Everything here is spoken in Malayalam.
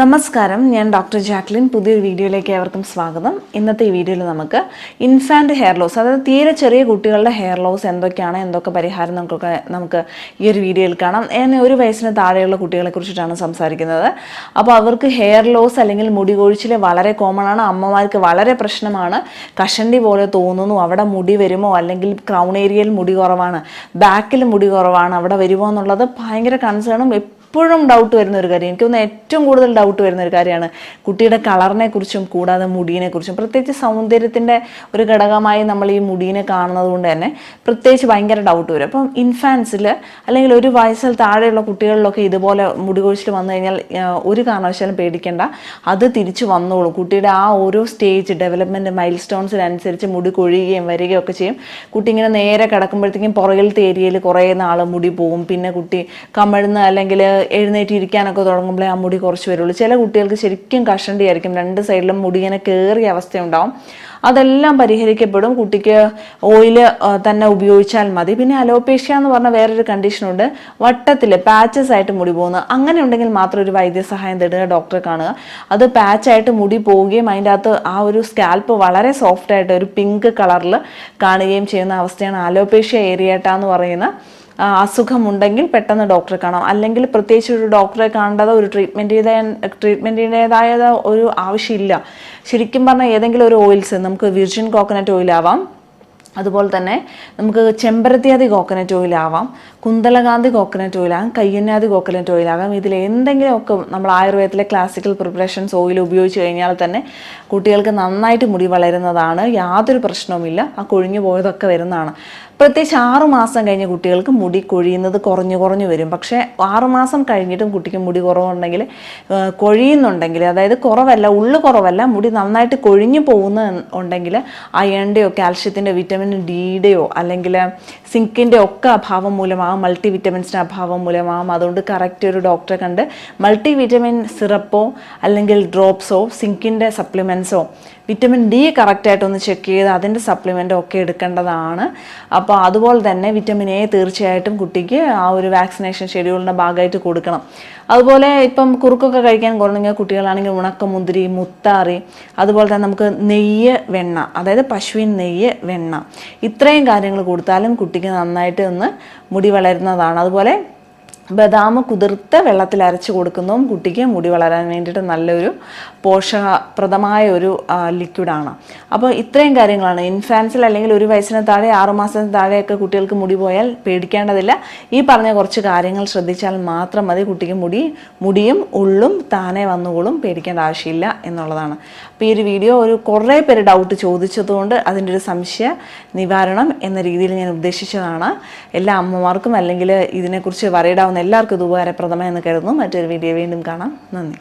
നമസ്കാരം. ഞാൻ ഡോക്ടർ ജാക്ലിൻ. പുതിയൊരു വീഡിയോയിലേക്ക് ഏവർക്കും സ്വാഗതം. ഇന്നത്തെ ഈ വീഡിയോയിൽ നമുക്ക് ഇൻഫാന്റ് ഹെയർ ലോസ് അതായത് തീരെ ചെറിയ കുട്ടികളുടെ ഹെയർ ലോസ് എന്തൊക്കെയാണ് എന്തൊക്കെ പരിഹാരം നമുക്കൊക്കെ നമുക്ക് ഈ ഒരു വീഡിയോയിൽ കാണാം. ഞാൻ ഒരു വയസ്സിന് താഴെയുള്ള കുട്ടികളെ കുറിച്ചിട്ടാണ് സംസാരിക്കുന്നത്. അപ്പോൾ അവർക്ക് ഹെയർ ലോസ് അല്ലെങ്കിൽ മുടി കൊഴിച്ചിൽ വളരെ കോമൺ ആണ്. അമ്മമാർക്ക് വളരെ പ്രശ്നമാണ്. കഷണ്ടി പോലെ തോന്നുന്നു. അവിടെ മുടി വരുമോ? അല്ലെങ്കിൽ ക്രൗൺ ഏരിയയിൽ മുടി കുറവാണ്. ബാക്കിൽ മുടി കുറവാണ്. അവിടെ വരുമോ എന്നുള്ളത് ഭയങ്കര കൺസേണും എപ്പോഴും ഡൗട്ട് വരുന്ന ഒരു കാര്യം. എനിക്ക് ഏറ്റവും കൂടുതൽ ഡൗട്ട് വരുന്ന ഒരു കാര്യമാണ് കുട്ടിയുടെ കളറിനെ കുറിച്ചും കൂടാതെ മുടിയെ കുറിച്ചും. പ്രത്യേകിച്ച് സൗന്ദര്യത്തിന്റെ ഒരു ഘടകമായി നമ്മൾ ഈ മുടിയെ കാണുന്നത് കൊണ്ട് തന്നെ പ്രത്യേകിച്ച് ഭയങ്കര ഡൗട്ട് വരും. അപ്പം ഇൻഫാൻസിൽ അല്ലെങ്കിൽ ഒരു വയസ്സിൽ താഴെയുള്ള കുട്ടികളിലൊക്കെ ഇതുപോലെ മുടി കൊഴിച്ചിൽ വന്നു കഴിഞ്ഞാൽ ഒരു കാരണവശാലും പേടിക്കേണ്ട. അത് തിരിച്ചു വന്നോളും. കുട്ടിയുടെ ആ ഓരോ സ്റ്റേജ് ഡെവലപ്മെന്റ് മൈൽ സ്റ്റോൺസിനനുസരിച്ച് മുടി കൊഴിയുകയും വരികയും ഒക്കെ ചെയ്യും. കുട്ടി ഇങ്ങനെ നേരെ കിടക്കുമ്പോഴത്തേക്കും പുറകിലത്തെ ഏരിയയിൽ കുറേ നാൾ മുടി പോവും. പിന്നെ കുട്ടി കമഴ്ന്ന് അല്ലെങ്കിൽ എഴുന്നേറ്റ് തുടങ്ങുമ്പോൾ തുടങ്ങുമ്പോഴേ ആ മുടി കുറച്ച് വരുള്ളൂ. ചില കുട്ടികൾക്ക് ശരിക്കും കഷണ്ടി ആയിരിക്കും രണ്ട് സൈഡിലും മുടി ഇങ്ങനെ കയറിയ അവസ്ഥയുണ്ടാവും. അതെല്ലാം പരിഹരിക്കപ്പെടും. കുട്ടിക്ക് ഓയിൽ തന്നെ ഉപയോഗിച്ചാൽ മതി. പിന്നെ അലോപേഷ്യ എന്ന് പറഞ്ഞ വേറൊരു കണ്ടീഷനുണ്ട് വട്ടത്തിൽ പാച്ചസ് ആയിട്ട് മുടി പോകുന്നത് അങ്ങനെ ഉണ്ടെങ്കിൽ മാത്രം ഒരു വൈദ്യസഹായം തേടുക ഡോക്ടറെ കാണുക. അത് പാച്ചായിട്ട് മുടി പോവുകയും അതിന്റെ അകത്ത് ആ ഒരു സ്കാൽപ്പ് വളരെ സോഫ്റ്റായിട്ട് ഒരു പിങ്ക് കളറിൽ കാണുകയും ചെയ്യുന്ന അവസ്ഥയാണ് അലോപേഷ്യ ഏരിയട്ട എന്ന് പറയുന്ന അസുഖമുണ്ടെങ്കിൽ പെട്ടെന്ന് ഡോക്ടറെ കാണാം. അല്ലെങ്കിൽ പ്രത്യേകിച്ച് ഒരു ഡോക്ടറെ കാണേണ്ടത് ഒരു ട്രീറ്റ്മെന്റിന്റെ ട്രീറ്റ്മെന്റിന്റേതായ ഒരു ആവശ്യമില്ല. ശരിക്കും പറഞ്ഞാൽ ഏതെങ്കിലും ഒരു ഓയിൽസ് നമുക്ക് വിർജിൻ കോക്കനട്ട് ഓയിൽ ആവാം. അതുപോലെ തന്നെ നമുക്ക് ചെമ്പരത്തിയാതി കോക്കനറ്റ് ഓയിൽ ആവാം കുന്തളകാന്തി കോക്കനട്ട് ഓയിലാകാം കയ്യന്നാതി കോക്കനറ്റ് ഓയിലാകാം ഇതിൽ എന്തെങ്കിലുമൊക്കെ നമ്മൾ ആയുർവേദത്തിലെ ക്ലാസിക്കൽ പ്രിപ്പറേഷൻസ് ഓയിൽ ഉപയോഗിച്ച് കഴിഞ്ഞാൽ തന്നെ കുട്ടികൾക്ക് നന്നായിട്ട് മുടി വളരുന്നതാണ്. യാതൊരു പ്രശ്നവുമില്ല. ആ കൊഴിഞ്ഞു പോയതൊക്കെ വരുന്നതാണ്. പ്രത്യേകിച്ച് ആറുമാസം കഴിഞ്ഞ കുട്ടികൾക്ക് മുടി കൊഴിയുന്നത് കുറഞ്ഞു കുറഞ്ഞു വരും. പക്ഷേ ആറുമാസം കഴിഞ്ഞിട്ടും കുട്ടിക്ക് മുടി കുറവുണ്ടെങ്കിൽ കൊഴിയുന്നുണ്ടെങ്കിൽ അതായത് കുറവല്ല ഉള്ളു കുറവല്ല മുടി നന്നായിട്ട് കൊഴിഞ്ഞു പോകുന്ന ഉണ്ടെങ്കിൽ അയണിന്റെയോ കാൽഷ്യത്തിന്റെ വിറ്റമിൻ ഡിയുടെയോ അല്ലെങ്കിൽ സിങ്കിന്റെ ഒക്കെ അഭാവം മൂലമാകും മൾട്ടി വിറ്റമിൻസിന്റെ അഭാവം മൂലമാകും അതുകൊണ്ട് കറക്റ്റ് ഒരു ഡോക്ടറെ കണ്ട് മൾട്ടി വിറ്റമിൻ സിറപ്പോ അല്ലെങ്കിൽ ഡ്രോപ്സോ സിങ്കിന്റെ സപ്ലിമെൻസോ വിറ്റമിൻ ഡി കറക്റ്റായിട്ടൊന്ന് ചെക്ക് ചെയ്ത് അതിന്റെ സപ്ലിമെന്റ് ഒക്കെ എടുക്കേണ്ടതാണ്. അപ്പോൾ അതുപോലെ തന്നെ വിറ്റമിൻ എ തീർച്ചയായിട്ടും കുട്ടിക്ക് ആ ഒരു വാക്സിനേഷൻ ഷെഡ്യൂളിന്റെ ഭാഗമായിട്ട് കൊടുക്കണം. അതുപോലെ ഇപ്പം കുറുക്കൊക്കെ കഴിക്കാൻ കുറഞ്ഞ കുട്ടികളാണെങ്കിൽ ഉണക്കമുന്തിരി മുത്താറി അതുപോലെ തന്നെ നമുക്ക് നെയ്യ് വെണ്ണ അതായത് പശുവിൻ നെയ്യ് വെണ്ണ. ഇത്രയും കാര്യങ്ങൾ കൊടുത്താലും കുട്ടിക്ക് നന്നായിട്ട് ഒന്ന് മുടി വളരുന്നതാണ്. അതുപോലെ ബദാം കുതിർത്ത വെള്ളത്തിൽ അരച്ച് കൊടുക്കുന്നതും കുട്ടിക്ക് മുടി വളരാൻ വേണ്ടിയിട്ട് നല്ലൊരു പോഷകപ്രദമായ ഒരു ലിക്വിഡാണ് അപ്പോൾ ഇത്രയും കാര്യങ്ങളാണ്. ഇൻഫാൻസിൽ അല്ലെങ്കിൽ ഒരു വയസ്സിന് താഴെ ആറുമാസത്തിന് താഴെയൊക്കെ കുട്ടികൾക്ക് മുടി പോയാൽ പേടിക്കേണ്ടതില്ല. ഈ പറഞ്ഞ കുറച്ച് കാര്യങ്ങൾ ശ്രദ്ധിച്ചാൽ മാത്രം മതി കുട്ടിക്ക് മുടി മുടിയും ഉള്ളും താനെ വന്നുകൊള്ളും പേടിക്കേണ്ട ആവശ്യമില്ല. എന്നുള്ളതാണ്. അപ്പോൾ ഈ ഒരു വീഡിയോ ഒരു കുറേ പേര് ഡൗട്ട് ചോദിച്ചതുകൊണ്ട് അതിന്റെ ഒരു സംശയ നിവാരണം എന്ന രീതിയിൽ ഞാൻ ഉദ്ദേശിച്ചതാണ്. എല്ലാ അമ്മമാർക്കും അല്ലെങ്കിൽ ഇതിനെക്കുറിച്ച് വരയിടാവുന്ന എല്ലാവർക്കും ഇത് ഉപകാരപ്രദമായി എന്ന് കരുതുന്നു. മറ്റൊരു വീഡിയോ വീണ്ടും കാണാം. നന്ദി.